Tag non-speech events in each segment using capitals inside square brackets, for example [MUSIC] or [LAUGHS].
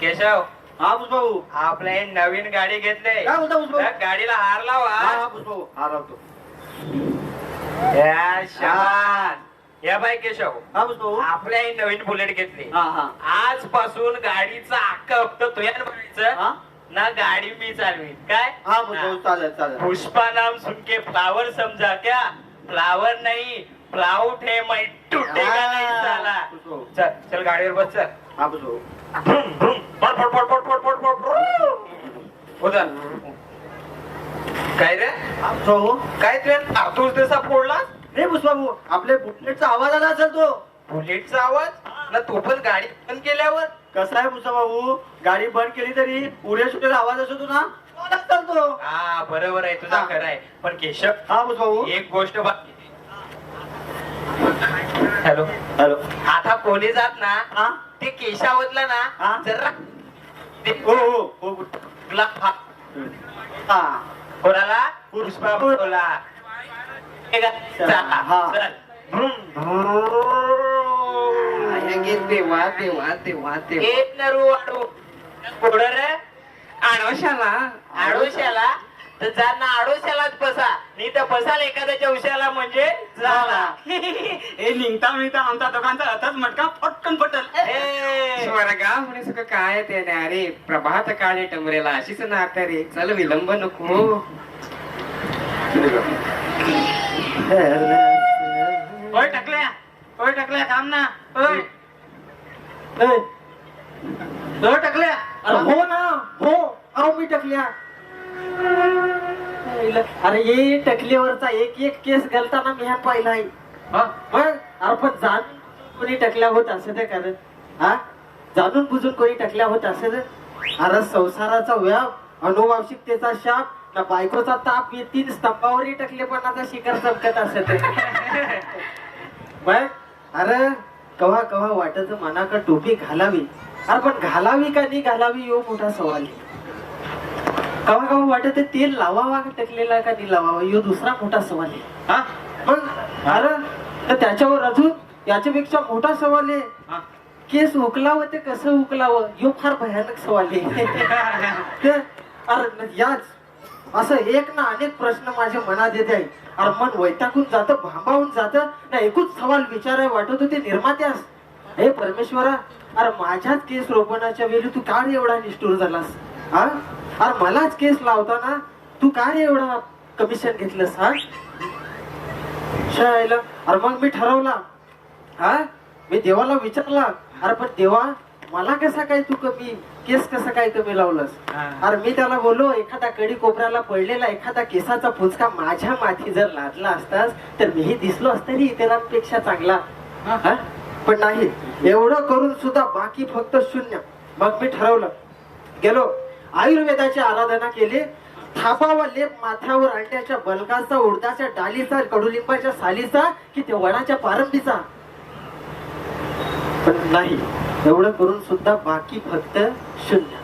केशव. हा भाऊ आपल्या हे नवीन गाडी घेतले. काय बोलता गाडीला हार लावा. हा भाऊ हा राहतो या शाबास या बाई केशव. हा भाऊ आपल्या ही नवीन बुलेट घेतली. हा हा. आजपासून गाडीचा अख्खा हप्ता तुझ्या हा? म्हणायचं ना गाडी मी चालवीन. काय? हा भाऊ चालेल चालेल. पुष्पा नाम सुनके फ्लावर समझा क्या? फ्लावर नहीं. फ्लाउट है मैं टूटेगा नहीं साला पुष्पा. चल चल गाडीवर बस चल. हा भाऊ भ्रुम, भ्रुम. पट, पट, पट, पट, पट, पट, पट, भ्रुम. उधर काय रे? हा काय तुझ्या तातूस तसा फोडला? रे भाऊ आपल्या बुकलेटचा आवाज आला असेल तो. बुलेटचा आवाज? ना तो पण गाडी बंद केल्यावर? कसा आहे पुष्पा भाऊ गाडी बंद केली तरी उड्या सुटेला आवाज असतो ना तो असेल तो. हा बरोबर आहे तुझा हा. खरं आहे. पण केशव हा पुष्पा भाऊ एक गोष्ट बाकी हॅलो. हॅलो. आता कोणी जात ना हा? ते केशावतला हा? ना जरा ते हो हो हो. तुला कोणाला? पुष्पा बोला हे का? चला, हा. चल. देवा देवा देवा देवा. एक नरू आडू. आडोशाला. आडोशाला. तर जा ना आडोशालाच बसा नाही तर बसाल एखाद्याच्या उशाला म्हणजे झाला हे [LAUGHS] निघता मिळता आमचा दोघांचा अथच मटका पटकन पटल. [LAUGHS] ए, स्वर्गा म्हणे सगळं काय ते? नाही अरे प्रभात काळे टमरेला अशीच नात रे. चल विलंब नको. होय टकल्या. होय टकल्या काम ना. होय होय टकल्या. अरे हो ना. हो. अहो मी टकल्या. अरे ये टकल्यावरचा एक एक केस घालताना मी हा पाहिला आहे? मग? अरे पण जाणून कोणी टकल्या होत असं ते कारण हा? जाणून बुजून कोणी टकल्या होत असेल अरे संसाराचा व्याप अनुवांशिकतेचा शाप ना बायकोचा ताप हे तीन स्तंभावरही टकलेपणाचा शिखर चमकत असत [LAUGHS] अरे कवा कवा वाटत मनाक टोपी घालावी? अरे पण घालावी का नाही घालावी यो मोठा सवाल आहे. कवा कवा वाटत तेल लावावा का टकलेला का नाही लावावा? यो दुसरा मोठा सवाल आहे. हा? मग अरे तर त्याच्यावर अजून याच्यापेक्षा मोठा सवाल आहे. हा? केस उकलावं ते कसं उकलावं? यो फार भयानक सवाल आहे. [LAUGHS] ते अरे याच असं एक ना अनेक प्रश्न माझ्या मनात येते आहे अरे मन वैतागून जातं भांबावून जातं. ना एकूच सवाल विचाराय वाटत होते निर्मात्यास हे परमेश्वरा अरे माझ्याच केस रोपणाच्या वेळी तू का एवढा निष्ठूर झालास. हा? अरे मलाच केस लावताना तू का रे एवढा कमिशन घेतलंस हा? शाळेला अरे मग मी ठरवला हा? मी देवाला विचारला अरे पण देवा मला कसा काय तू कमी केस कसा काय कमी लावलंस. अरे मी त्याला बोललो एखादा कडी कोपऱ्याला पडलेला एखादा केसाचा फुचका माझ्या माथी जर लादला असतास तर मीही दिसलो असता इतरांपेक्षा चांगला. हा? पण नाही एवढं करून सुद्धा बाकी फक्त शून्य. मग मी ठरवलं. गेलो. आयुर्वेदाची आराधना केली. थापावा लेप माथ्यावर अंड्याच्या बलकाचा उडदाच्या डालीचा कडुलिंबाच्या सालीचा कि ते वडाच्या पारंबीचा? पण नाही. एवढं करून सुद्धा बाकी फक्त शून्य?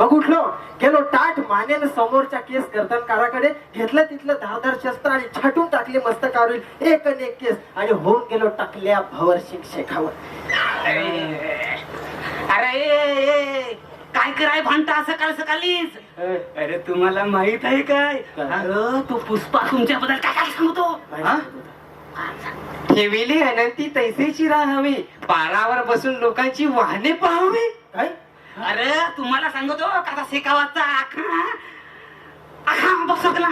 मग उठलो. गेलो टाट मानेन समोरच्या केस गर्दनकाराकडे. घेतलं तिथलं धारदार शस्त्र आणि छाटून टाकले मस्तकावरील एक अन एक केस आणि होऊन गेलो टाकल्या भवर शिंग शेखावर अरे काय कराय भांडता सकाळ सकाळीच? अरे तुम्हाला माहीत आहे काय? काय? अरे तो पुष्पा तुमच्याबद्दल काय काय सांगतो? हा? ठेविली अनंती तैसेची राहावी पारावर बसून लोकांची वाहने पाहावी. काय? अरे तुम्हाला सांगतो कसा शेकावाचा आखा आखा बसकला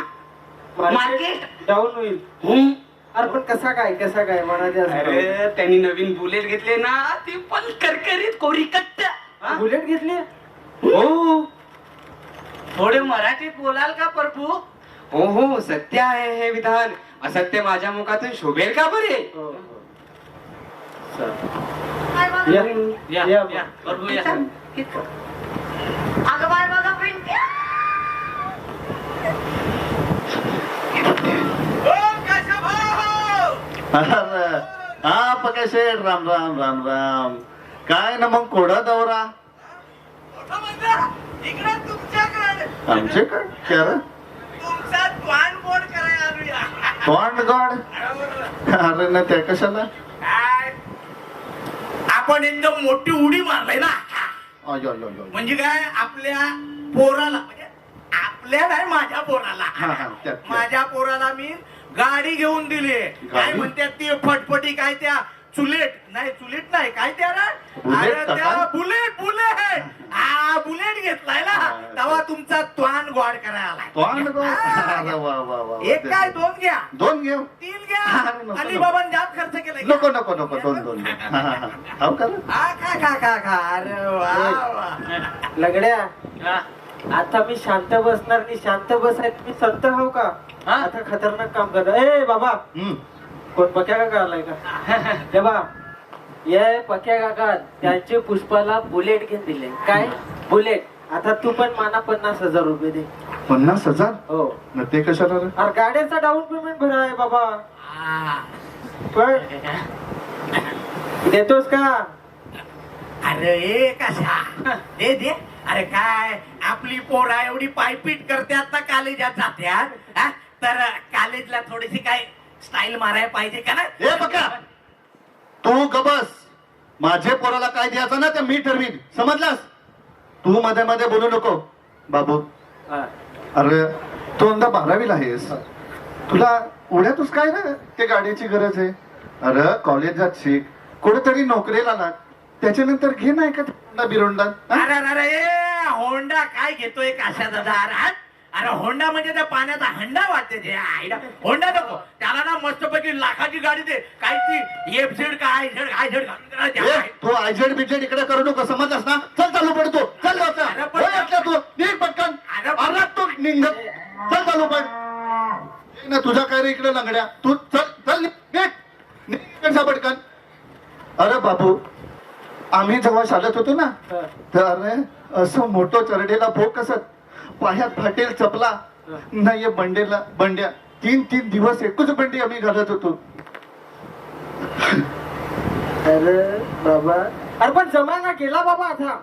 मार्केट डाऊन होईल. हम्म. अरे पण कसा काय कसा काय? म्हणाले अरे त्यांनी नवीन बुलेट घेतले ना ती पण करकरीत कोरी कट्ट हा? बुलेट घेतली? हो. थोडे मराठीत बोलाल का प्रभू? हो हो सत्य आहे हे विधान. असत्य माझ्या मुखातून शोभेल का बरे? हो, या, या, या, या, प्रभू या. अगं बाय बघा पिंट्या अरे, हा पकशे राम राम राम राम. काय ना मग कोडा दौरा इकडे तुमच्याकडे आमचे काय खरं तुमचा द्वान बोर्ड करायला आलोया. तोंड गॉड? अरे ना त्या कशाला? आपण एकदम मोठी उडी मारलाय ना. अयो, अयो, अयो. म्हणजे काय? आपल्या पोराला म्हणजे आपल्या नाही माझ्या पोराला. हा. माझ्या पोराला मी गाडी घेऊन दिली. काय म्हणतात ती फटफटी काय त्या चुलेट. नाही चुलेट नाही. काय त्या ना बुलेट अरे त्या? Bullet bullet. हा बुलेट घेतलाय ना. तेव्हा तुमचा त्वान गोड करायला. एक काय दोन घ्या. दोन घेऊ? तीन घ्या. अरे नको, अलिबाबान जास्त खर्च केलाय नको नको नको दोन दोन. हा, खा खा खा खा. अरे वा लगड्या हा. आता मी शांत बसणार नाही शांत बसायत मी संत हो का? हा? आता खतरनाक काम करतो ए बाबा. हम्म. कोण पक्या काका आलाय का? [LAUGHS] हे बा ये पक्या काका त्यांचे पुष्पाला बुलेट घेऊन दिले. काय? बुलेट. आता तू पण माना पन्नास हजार रुपये दे. पन्नास हजार? हो. न ते कशाला रे? अरे गाड्याचा डाऊन पेमेंट भरा आहे बाबा. हा. पण देतोस का? अरे ए कशा? दे दे. अरे काय? आपली पोरा एवढी पायपीट करतात ना कॉलेजात जात्यात हा? तर कॉलेजला थोडीशी काय स्टाईल मारायला पाहिजे का ना? ए बघा. तू गबस. माझे पोराला काय द्यायचं ना ते मी ठरवीन. समजलास? तू मध्ये मध्ये बोलू नको. बाबू. हा. अरे तू अंदा बारावीला आहेस. तुला उड्यातच काय ना ते गाडीची गरज आहे. अरे कॉलेजात शिक. कुठेतरी नोकरीला लाग. त्याच्यानंतर घे नाही का होंडा बिरोंडा. हा? अरे अरे होंडा काय घेतोय काशा दादा अरे होंडा म्हणजे त्या पाण्याचा हंडा वाटते ते आईला. होंडा नको. त्याला ना मस्तपैकी लाखाची गाडी दे. काय ती एफ झेड काय झेड काय झेड द्या. ए, तू आयजेड बिजेड इकडे करू नको समजलास ना? चल चालू पडतो चल. अरे पण- तू? निघ पटकन. अरे पण- अरे तू निघ. चल चालू पड. निघ ना तुझ्या काय रे इकडे लंगड्या? तू चल चल निघ. निघ. निघ इकडचा पटकन. अरे बाबू आम्ही जेव्हा शाळेत होतो ना. तर अरे असं मोठं चरडेला भोग कसत पायात फाटेल चपला. नाही बंडेला बंड्या. तीन तीन दिवस एकच बंडी आम्ही घालत होतो. अरे बाबा. अरे पण जमाना गेला बाबा आता.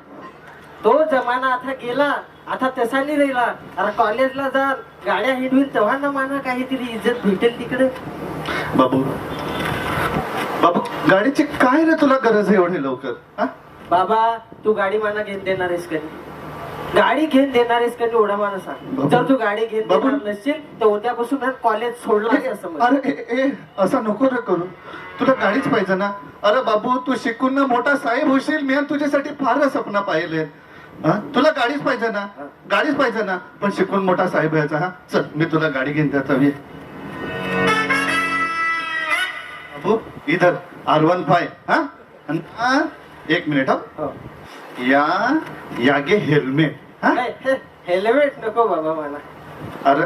तो जमाना आता गेला. आता तसा नाही राहिला. अरे कॉलेजला जा गाड्या हिंडवीन तेव्हा ना माना काहीतरी इज्जत भेटेल तिकडे. बाबू बाबू गाडीची काय रे तुला गरज आहे एवढी लवकर? हा? बाबा तू गाडी माना घेऊन देणार आहेस का नाही? गाडी घेऊन देणार आहेस का एवढा मला सांग. जर तू गाडी घेऊन. देणार नसशील तर उद्यापासून कॉलेज सोडलं असं अरे असं नको रे करू. तुला गाडीच पाहिजे ना. अरे बाबू तू शिकून ना मोठा साहेब होशील. मी तुझ्यासाठी फार सपना पाहिले? तुला गाडीच पाहिजे ना. गाडीच पाहिजे ना. पण शिकून मोठा साहेब व्हायचा हा? चल मी तुला गाडी घेऊन देतो. ये. बाबू इधर. आर वन फाय हा? हा, एक मिनिट हा? हो. या यागे हेल्मेट. हा? हे- हेल्मेट नको बाबा मला. अरे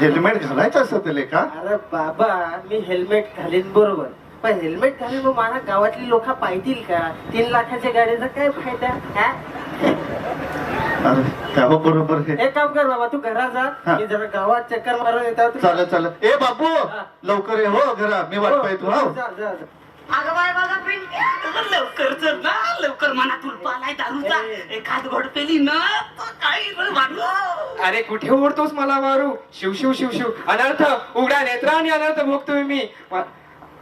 हेल्मेट घालायचं असं त्याला का? अरे बाबा मी हेल्मेट घालीन बरोबर. पण हेल्मेट घालीन मग मला गावातली लोक पाहतील का? तीन लाखाच्या गाडीचा काय फायदा हा? अरे बरोबर हे. एक काम कर बाबा तू घरात जा. हा. मी जरा गावात चक्कर मारून येतो. चालत चालत ए बापू लवकर ये हो घरा. मी वाट पाहतो हो. जा, जा, जा. अगं बाय बघा पिंट्या लवकर चल ना लवकर मना तुला आलाय दारूचा एखाद घोड पेली ना काही. अरे कुठे ओढतोस मला मारू शिव शिव शिव शिव. अनर्थ उघडा नेत्र आणि अनर्थ भोगतोय मी. म-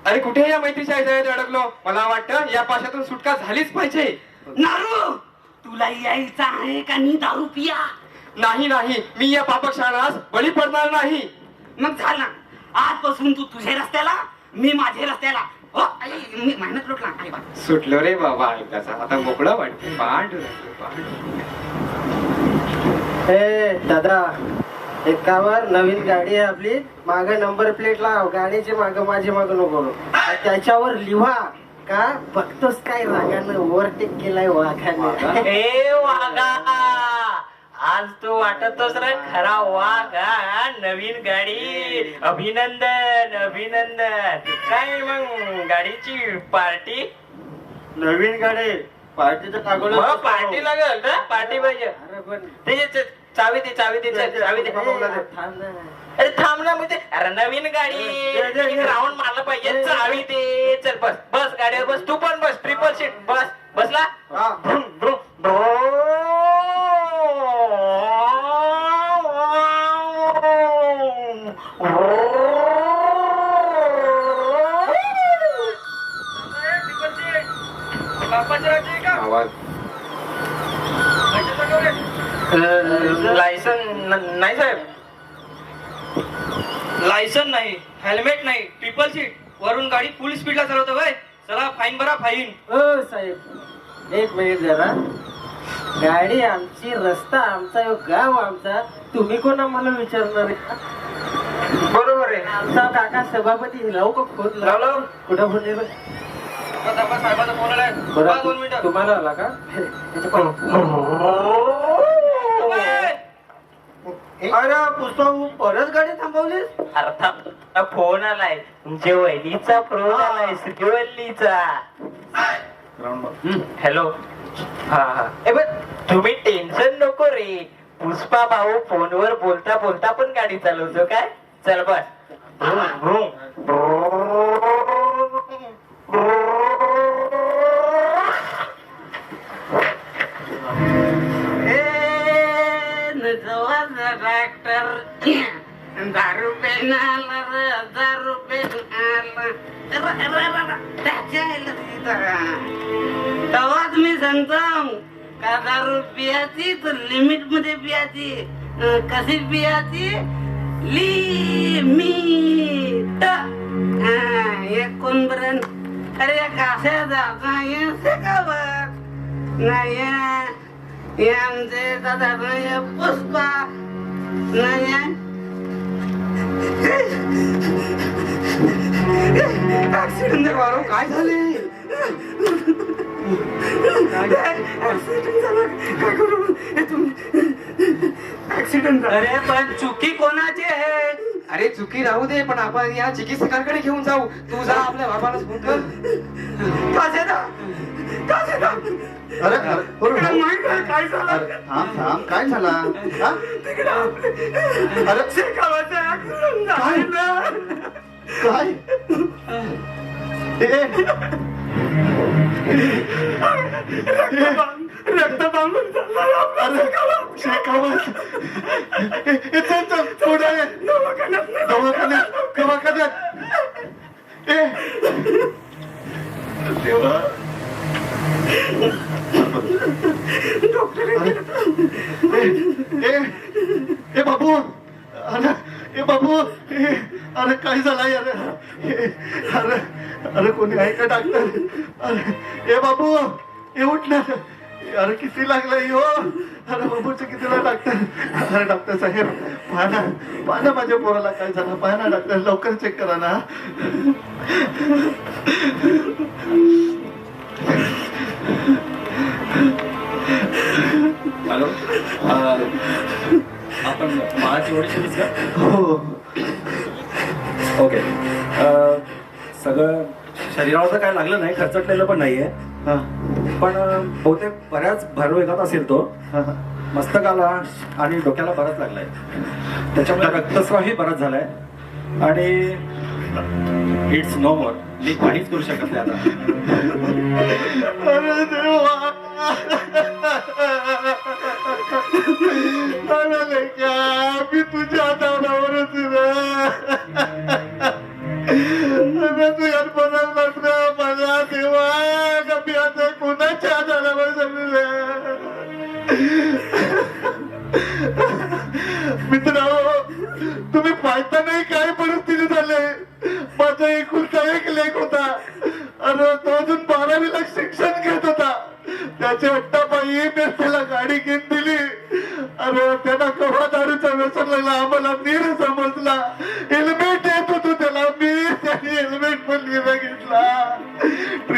अरे कुठे या मैत्रीच्या आयजात अडकलो? मला वाटतं या पाशातून सुटका झालीच पाहिजे. नारू तुला यायचं आहे का नी दारू पिया? नाही नाही. मी या पापक शाळास बळी पडणार नाही. मग झाला. आजपासून तू तुझ्या रस्त्याला मी माझ्या रस्त्याला. हो आई, मी लुटला. सुटलो रे बाबा एकदाचा आता मोकळं वाटतं पांढ पांढ ए दादा एकावर नवीन गाडी आहे आपली. माग नंबर प्लेट लाव. गाडीचे माग माझे माग नको करू. त्याच्यावर लिहा का? बघतोस काय रागानं? ओव्हरटेक केलाय वाघाने. [LAUGHS] ए वाघा! आज तू वाटतोस रे खरा वाघ हा? नवीन गाडी. अभिनंदन अभिनंदन. काय मग गाडीची पार्टी? नवीन गाडी. पार्टीचं पार्टी लागल ना? पार्टी पाहिजे. अरे पण त्याची च- चावी दे चावी दे चल, चावी दे थांब ना. अरे थांब ना म्हणजे अरे नवीन गाडी. राऊंड मारलं पाहिजे. चावी दे चल बस बस गाडीवर बस. तू पण बस ट्रिपल सीट बस बसला. हा. लायसन नाही साहेब. लायसन नाही हेल्मेट नाही ट्रिपल सीट. वरून गाडी फुल स्पीडला चालवतो वय चला फाईन भरा फाईन ओ साहेब एक मिनिट जरा. गाडी आमची रस्ता आमचा गाव आमचा. तुम्ही कोण आम्हाला विचारणार आहे? बरोबर आहे. आमचा काका सभापती लावू का खोद लाव, लाव. कुठं फोन बघ? साहेबाचा फोन आलाय बरं, बघा दोन मिनिटं. तुम्हाला आला का? पण- अरे पुष्पा परत गाडी थांबवलीस? अर्थात फोन आलाय. तुमच्या वहिनीचा फोन आलाय श्रीवल्लीचा हॅलो. हा हा. ए बघ तुम्ही टेन्शन नको रे. पुष्पा भाऊ फोनवर बोलता बोलता पण गाडी चालवतो काय? चल बस. Vroom, vroom. डॉक्टर दारू पेन आला रे दारू पेन आला तेव्हाच मी सांगतो का दारू पियाची तर लिमिटमध्ये पियाची. अं, कशी पियाची? लिमिट. एक कोण बरं अरे कशा जाता येते का बघ नाही हे आमचे दादा पुष्पा. नाही ऍक्सिडेंट वारो काय झाले ऍक्सिडेंट अरे पण चुकी कोणाची आहे? अरे चुकी राहू दे पण आपण या चिकित्सकांकडे घेऊन जाऊ. तू जा आपल्या बाबाला फोन कर. अरे. काय झालं? अरे, थांब थांब. काय झाला? हा? अरे. काय? ए, रक्त बांधून अरे शेकावत ए, ए, चल चल पुढे ये. दवाखान्यात दवाखान्यात ए देवा अरे, बाबू. अरे ए बाबू. अरे काय झालं यार? अरे अरे कोणी आहे का डॉक्टर? ए बाबू ए उठ ना. अरे किती लागलंय हो अरे बाबूचं कितीला डॉक्टर अरे डॉक्टर साहेब पहा ना. पहा ना माझ्या पोराला काय झालं. पहा ना डॉक्टर लवकर चेक करा ना. हॅलो. आपण ओळखीच का हो. ओके. सगळं शरीरावर तर काय लागलं नाही खर्चटलेलं पण नाहीये. हा, पण बहुतेक बऱ्याच भरवेगात असेल तो. मस्तकाला आणि डोक्याला बराच लागलाय. त्याच्यामुळे रक्तस्रावही बराच झालाय. आणि इट्स नो मोर मी काहीच करू शकत नाही आता. मी तुझ्या हातावरच अरे बदल लागलं मला आता कोणाच्या आधारावर Por